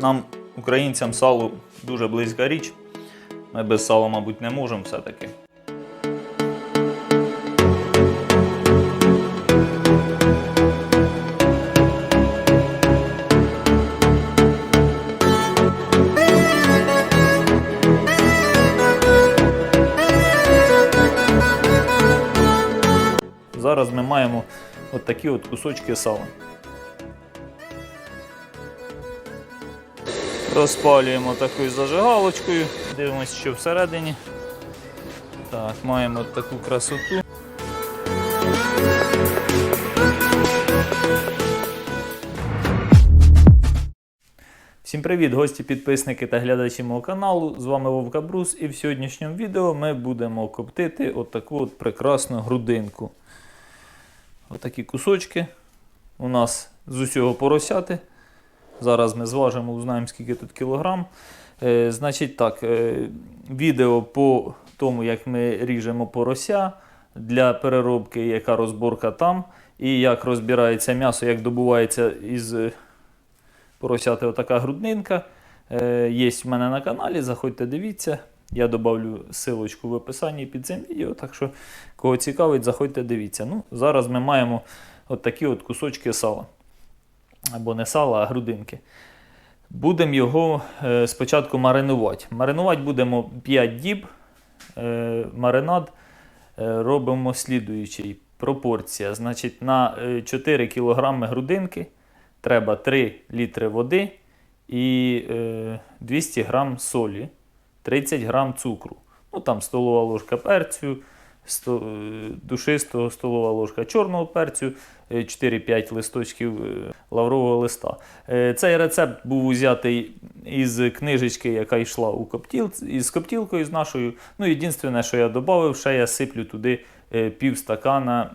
Нам, українцям, сало дуже близька річ. Ми без сала, мабуть, не можемо все-таки. Зараз ми маємо от такі от кусочки сала. Розпалюємо такою зажигалочкою, дивимося, що всередині. Так, маємо таку красоту. Всім привіт, гості, підписники та глядачі мого каналу. З вами Вовка Брус, і в сьогоднішньому відео ми будемо коптити отаку от прекрасну грудинку. Отакі кусочки у нас з усього поросяти. Зараз ми зважимо, узнаємо, скільки тут кілограм. Е, значить так, е, відео по тому, як ми ріжемо порося для переробки, яка розборка там, і як розбирається м'ясо, як добувається із поросяти отака груднинка. Е, є в мене на каналі, заходьте, дивіться. Я добавлю силочку в описанні під цим відео, так що кого цікавить, заходьте, дивіться. Ну, зараз ми маємо от такі от кусочки сала. Або не сала, а грудинки. Будемо його е, спочатку маринувати. Маринувати будемо 5 діб. Е, маринад е, робимо слідуючий. Пропорція. Значить, на е, 4 кг грудинки треба 3 літри води і е, 200 г солі, 30 г цукру. Ну там столова ложка перцю, душистого столова ложка чорного перцю, е, 4-5 листочків е, лаврового листа. Е, Цей рецепт був узятий із книжечки, яка йшла у коптіл, із коптілкою з нашою. Ну, єдине, що я додав, ще я сиплю туди е, пів стакана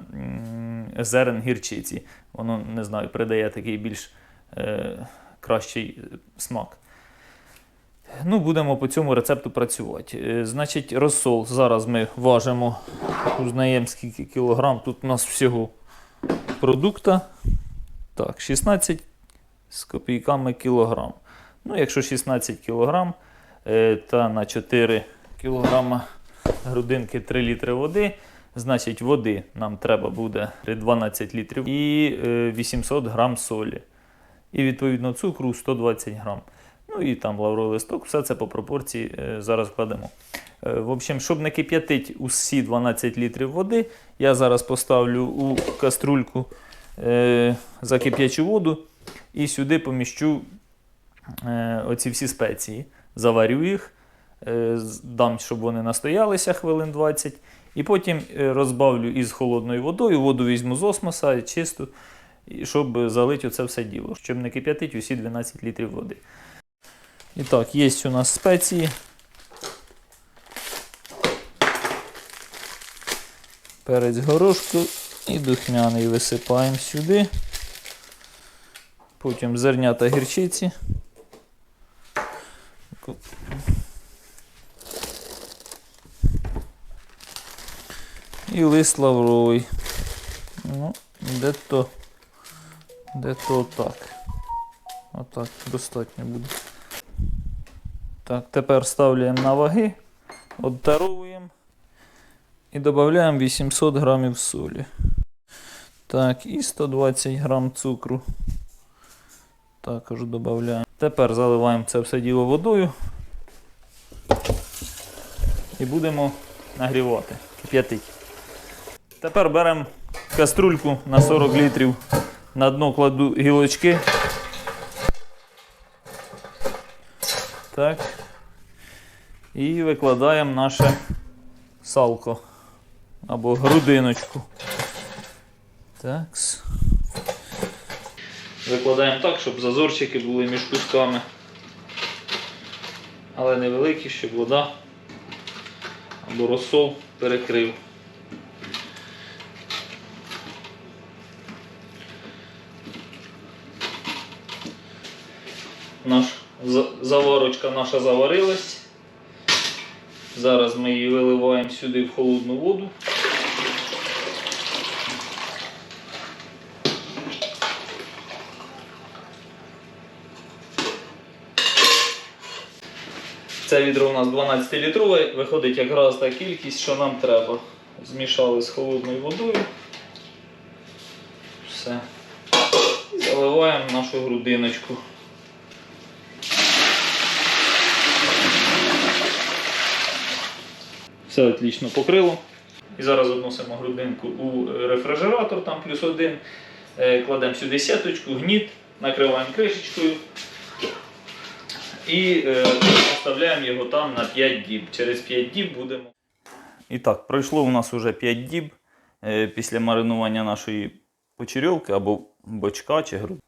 зерен гірчиці. Воно не знаю, придає такий більш е, кращий е, смак. Ну, будемо по цьому рецепту працювати. Е, Значить, розсол зараз ми важимо, узнаємо скільки кілограм. Тут у нас всього продукта. Так, 16 з копійками кілограм. Ну, якщо 16 кілограм, е, та на 4 кілограма грудинки 3 літри води, значить води нам треба буде 12 літрів і е, 800 грам солі. І відповідно цукру 120 грам. Ну і там лавровий листок, все це по пропорції е, зараз кладемо. Е, в общем, щоб не кип'ятити усі 12 літрів води, я зараз поставлю у каструльку е, закип'ячу воду і сюди поміщу е, оці всі спеції. Заварю їх, дам, щоб вони настоялися хвилин 20. І потім розбавлю із холодною водою, воду візьму з осмоса чисту, щоб залити оце все діло, щоб не кип'ятити усі 12 літрів води. І так, є у нас спеції. Перець горошку і духмяний висипаємо сюди. Потім зернята гірчиці. І лист лавровий. Ну, де то. Де то так. Отак, достатньо буде. Так, тепер ставляємо на ваги, обдаровуємо і додаємо 800 грамів солі. Так, і 120 грам цукру. Також додаємо. Тепер заливаємо це все діло водою і будемо нагрівати, кип'ятити. Тепер беремо каструльку на 40 літрів. На дно кладу гілочки. Так. І викладаємо наше салко або грудиночку. Так. Викладаємо так, щоб зазорчики були між кусками. Але невеликі, щоб вода або розсол перекрив. Наш за- заварочка наша заварилась. Зараз ми її виливаємо сюди в холодну воду. Це відро у нас 12-літрове, виходить якраз та кількість, що нам треба. Змішали з холодною водою. Все. Заливаємо нашу грудиночку. Все отлично покрило. І зараз відносимо грудинку у рефрижератор, там плюс один. Е, Кладемо сюди сіточку, гніт, накриваємо кришечкою і е, оставляємо його там на 5 діб. Через 5 діб будемо. І так, пройшло у нас вже 5 діб е, після маринування нашої почерьовки або бочка чи грудинки.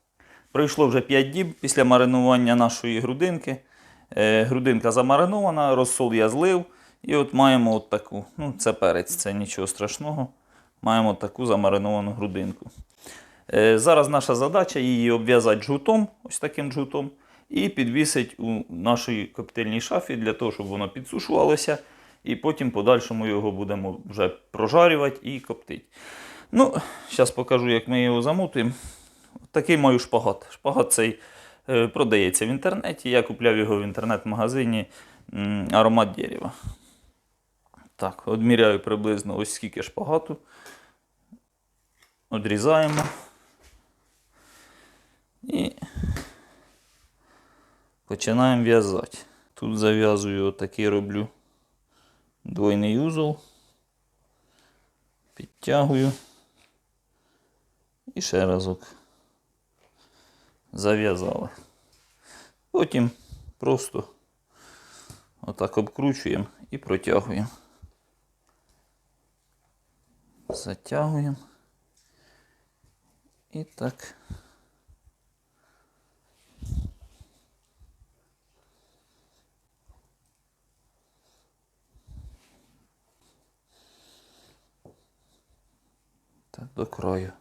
Пройшло вже 5 діб після маринування нашої грудинки. Грудинка замаринована, розсол я злив. І от маємо от таку. Ну, це перець, це нічого страшного. Маємо таку замариновану грудинку. Е, зараз наша задача її обв'язати джгутом, ось таким джгутом, і підвісити у нашій коптильній шафі для того, щоб воно підсушувалося. І потім подальшому його будемо вже прожарювати і коптити. Ну, зараз покажу, як ми його замутуємо. Такий маю шпагат. Шпагат цей е, продається в інтернеті. Я купляв його в інтернет-магазині аромат дерева. Так, одміряю приблизно ось скільки шпагату. Одрізаємо. І починаємо в'язати. Тут зав'язую отакий роблю двойний узол. Підтягую. І ще разок. Зав'язали. Потім просто отак обкручуємо і протягуємо. Затягуємо. І так. Так, до краю.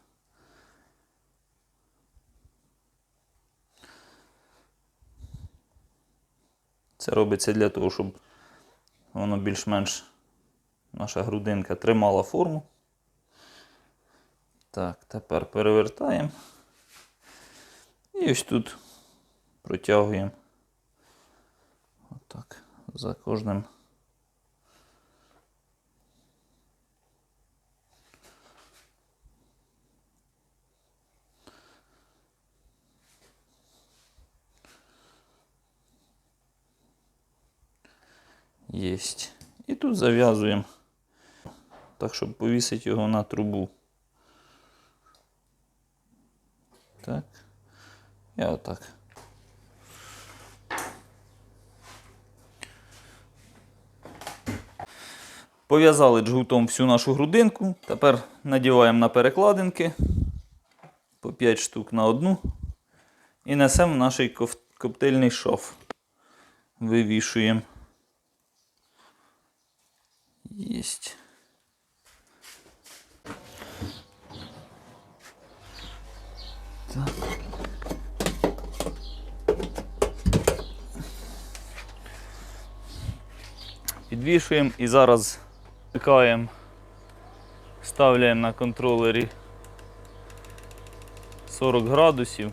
Це робиться для того, щоб воно більш-менш наша грудинка тримала форму. Так, тепер перевертаємо. І ось тут протягуємо. Отак. За кожним. Єсть. І тут зав'язуємо так, щоб повісити його на трубу. Так. І отак. Пов'язали джгутом всю нашу грудинку. Тепер надіваємо на перекладинки по 5 штук на одну. І несемо в наш коптильний шов. Вивішуємо. Єсть. Так. Підвішуємо і зараз вмикаємо, ставляємо на контролері 40 градусів.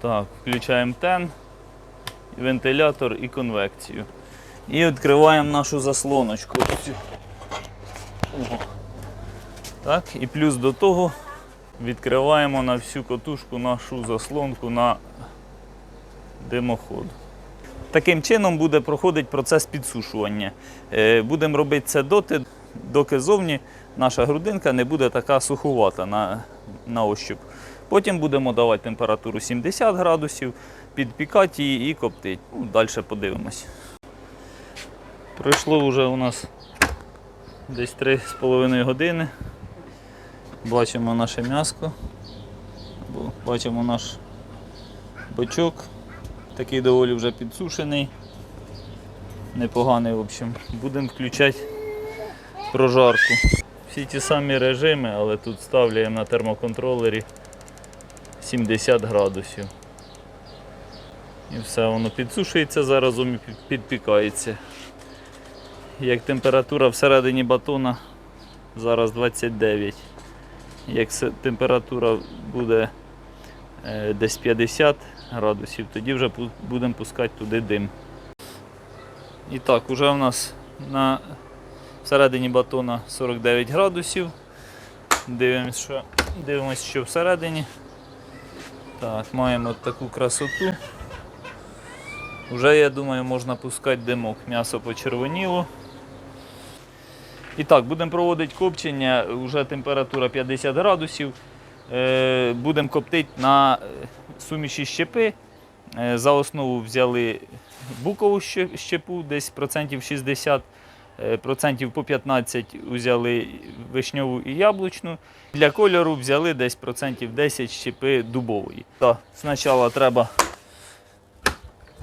Так, включаємо тен, вентилятор і конвекцію. І відкриваємо нашу заслоночку. Ого. Так, і плюс до того відкриваємо на всю котушку нашу заслонку на димоход. Таким чином буде проходити процес підсушування. Е, Будемо робити це доти, доки зовні наша грудинка не буде така сухувата на, на ощуп. Потім будемо давати температуру 70 градусів, підпікати її і коптити. Ну, далі подивимось. Пройшло вже у нас десь 3,5 години. Бачимо наше м'яско. Бачимо наш бочок. Такий доволі вже підсушений. Непоганий, в общем. Будемо включати прожарку. Всі ті самі режими, але тут ставляємо на термоконтролері 70 градусів. І все, воно підсушується заразом і підпікається. Як температура всередині батона зараз 29. Як температура буде е, десь 50 градусів, тоді вже будемо пускати туди дим. І так, уже у нас на всередині батона 49 градусів. Дивимось, що, дивимось, що всередині. Так, маємо таку красоту. Уже, я думаю, можна пускати димок. М'ясо почервоніло. І так, будемо проводити копчення. Уже температура 50 градусів. Е, будемо коптити на е, суміші щепи. Е, За основу взяли букову щепу, десь процентів 60, е, процентів по 15 взяли вишньову і яблучну. Для кольору взяли десь процентів 10 щепи дубової. Так, спочатку треба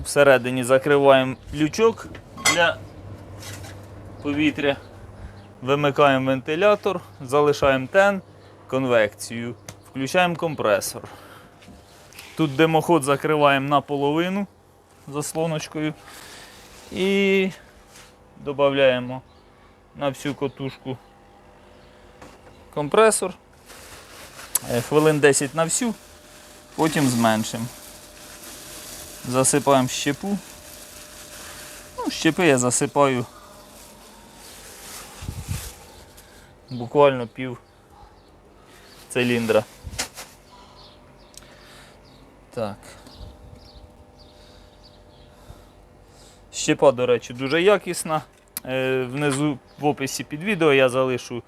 всередині закриваємо лючок для повітря, вимикаємо вентилятор, залишаємо тен, конвекцію, включаємо компресор. Тут димоход закриваємо наполовину заслоночкою і додаємо на всю котушку компресор. Е, Хвилин 10 на всю, потім зменшимо. Засипаємо щепу. Ну, щепи я засипаю буквально пів циліндра. Так. Щепа, до речі, дуже якісна. Е, Внизу в описі під відео я залишу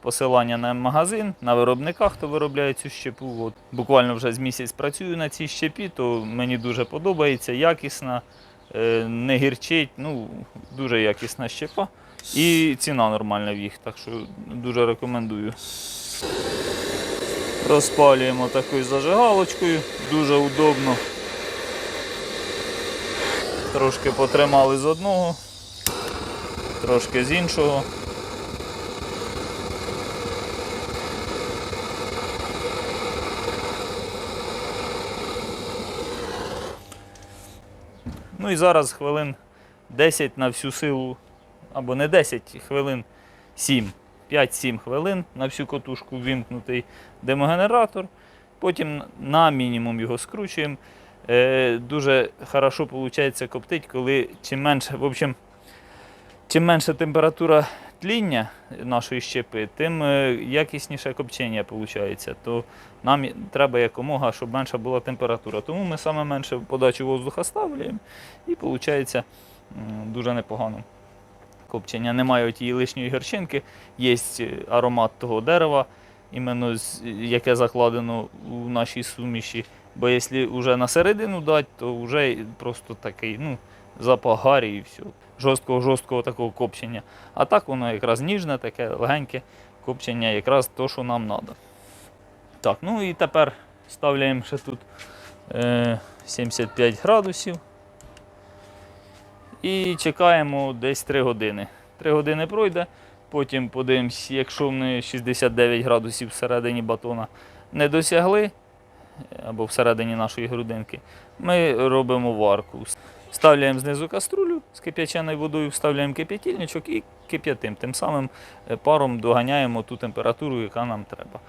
посилання на магазин, на виробника, хто виробляє цю щепу. От. Буквально вже з місяць працюю на цій щепі, то мені дуже подобається, якісна, е, не гірчить, ну, дуже якісна щепа. І ціна нормальна в їх, так що дуже рекомендую. Розпалюємо такою зажигалочкою, дуже удобно. Трошки потримали з одного, трошки з іншого. Ну і зараз хвилин 10 на всю силу, або не 10 хвилин, 7. 5-7 хвилин на всю котушку ввімкнутий демогенератор. Потім на мінімум його скручуємо. Е, дуже хорошо виходить коптить, коли чим менше, в общем, чим менша температура тління нашої щепи, тим е, якісніше копчення виходить. То нам треба якомога, щоб менша була температура. Тому ми саме менше подачу воздуха ставляємо і виходить дуже непогано. Копчення немає тієї лишньої гірчинки, є аромат того дерева, іменно яке закладено у нашій суміші. Бо якщо вже на середину дати, то вже просто такий ну, запах гарі і все. Жорсткого, жорсткого такого копчення. А так воно якраз ніжне, таке легеньке копчення, якраз то, що нам треба. Так, ну і тепер ставляємо ще тут е, 75 градусів. І чекаємо десь 3 години. 3 години пройде, потім подивимось, якщо ми 69 градусів всередині батона не досягли, або всередині нашої грудинки, ми робимо варку. Ставляємо знизу каструлю з кип'яченою водою, вставляємо кип'ятильничок і кип'ятим. Тим самим е, паром доганяємо ту температуру, яка нам треба.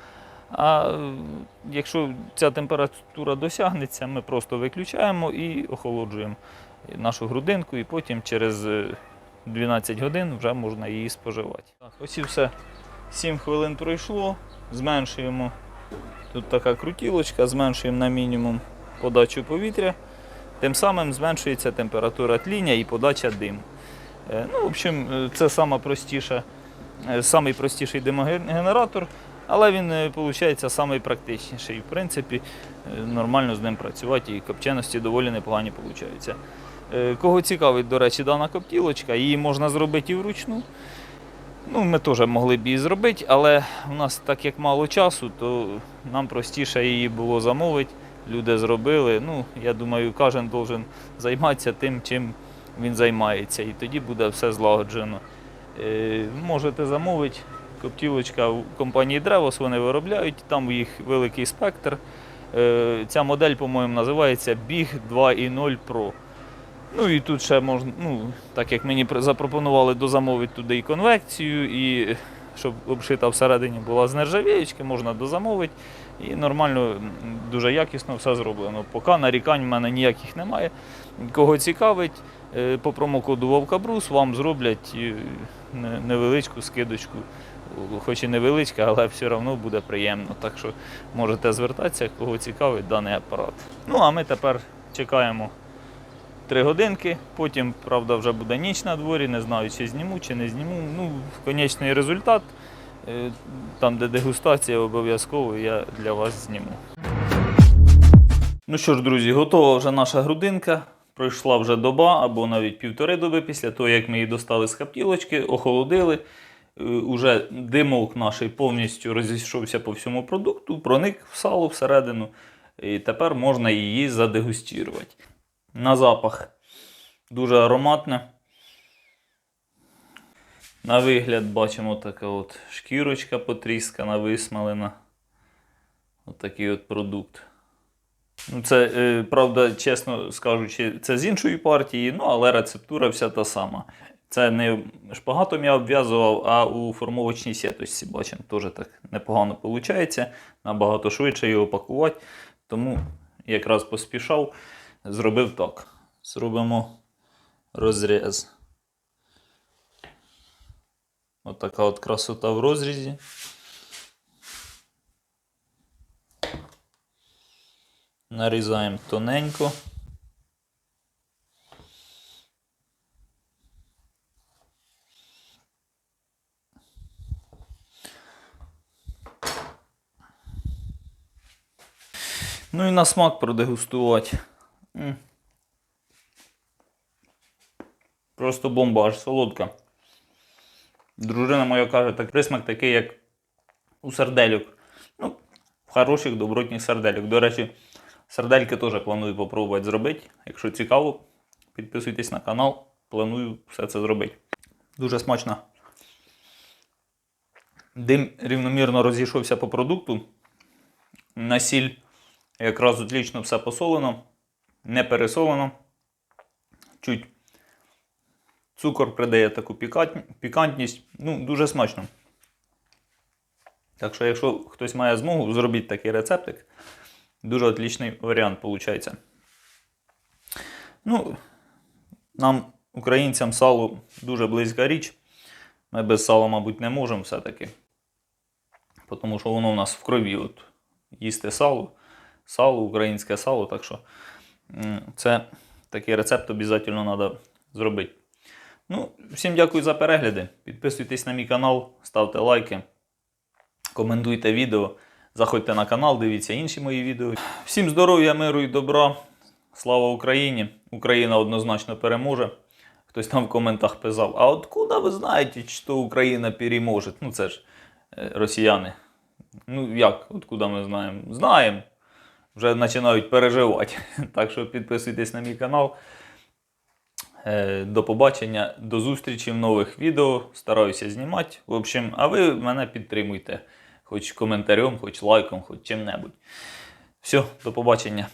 А е, якщо ця температура досягнеться, ми просто виключаємо і охолоджуємо нашу грудинку, і потім через е, 12 годин вже можна її споживати. Так, ось і все. 7 хвилин пройшло, зменшуємо. Тут така крутілочка, зменшуємо на мінімум подачу повітря. Тим самим зменшується температура тління і подача диму. Е, Ну, в общем, е, це саме простіше, е, самий простіший димогенератор, але він виходить самий практичніший. В принципі, е, нормально з ним працювати і копченості доволі непогані виходять. Е, Кого цікавить, до речі, дана коптілочка, її можна зробити і вручну. Ну, ми теж могли б її зробити, але у нас так як мало часу, то нам простіше її було замовити. Люди зробили. Ну, я думаю, кожен должен займатися тим, чим він займається, і тоді буде все злагоджено. Е, можете замовити. Коптілочка у компанії Древос вони виробляють, там їх великий спектр. Е, ця модель, по-моєму, називається Big 2.0 Pro. Ну і тут ще можна, ну, так як мені запропонували дозамовити туди і конвекцію, і щоб обшита всередині була з нержавіючки, можна дозамовити. І нормально, дуже якісно все зроблено. Поки нарікань в мене ніяких немає. Кого цікавить, е, по промокоду Вовкабрус вам зроблять е, невеличку скидочку. Хоч і невеличка, але все одно буде приємно. Так що можете звертатися, кого цікавить даний апарат. Ну а ми тепер чекаємо три годинки. Потім, правда, вже буде ніч на дворі, не знаю, чи зніму, чи не зніму. Ну, конечний результат, е, там, де дегустація, обов'язково я для вас зніму. Ну що ж, друзі, готова вже наша грудинка. Пройшла вже доба або навіть півтори доби після того, як ми її достали з хаптілочки, охолодили. Е, Уже димок наш повністю розійшовся по всьому продукту, проник в сало всередину. І тепер можна її задегустувати. На запах дуже ароматне. На вигляд бачимо така от шкірочка потріскана, висмалена. Отакий от продукт. Ну, це, е, правда, чесно скажучи, це з іншої партії, ну, але рецептура вся та сама. Це не шпагатом я обв'язував, а у формовочній сіточці, бачимо, теж так непогано виходить. Набагато швидше його пакувати. Тому якраз поспішав, зробив так. Зробимо розріз. Отака от красота в розрізі. Нарізаємо тоненько. Ну і на смак продегустувати. Просто бомба, аж солодка. Дружина моя каже, так присмак такий, як у сардельок. Ну, хороших добротних сардельок. До речі, сардельки теж планую попробувати зробити. Якщо цікаво, підписуйтесь на канал. Планую все це зробити. Дуже смачно. Дим рівномірно розійшовся по продукту. На сіль якраз отлично все посолено, не пересолено. Чуть цукор придає таку пікантність. Ну, дуже смачно. Так що, якщо хтось має змогу, зробіть такий рецептик. Дуже отличний варіант виходить. Ну, нам, українцям, сало дуже близька річ. Ми без сала, мабуть, не можемо все-таки. Тому що воно у нас в крові. От, їсти сало, сало, українське сало. Так що це такий рецепт обов'язково треба зробити. Ну, всім дякую за перегляди. Підписуйтесь на мій канал, ставте лайки, коментуйте відео, заходьте на канал, дивіться інші мої відео. Всім здоров'я, миру і добра. Слава Україні! Україна однозначно переможе. Хтось там в коментах писав, а откуда ви знаєте, що Україна переможе? Ну це ж е, росіяни. Ну як, откуда ми знаємо? Знаємо. Вже починають переживати. Так що підписуйтесь на мій канал. Е, До побачення, до зустрічі в нових відео. Стараюся знімати. В общем, а ви мене підтримуйте. Хоч коментарем, хоч лайком, хоч чим-небудь. Все, до побачення.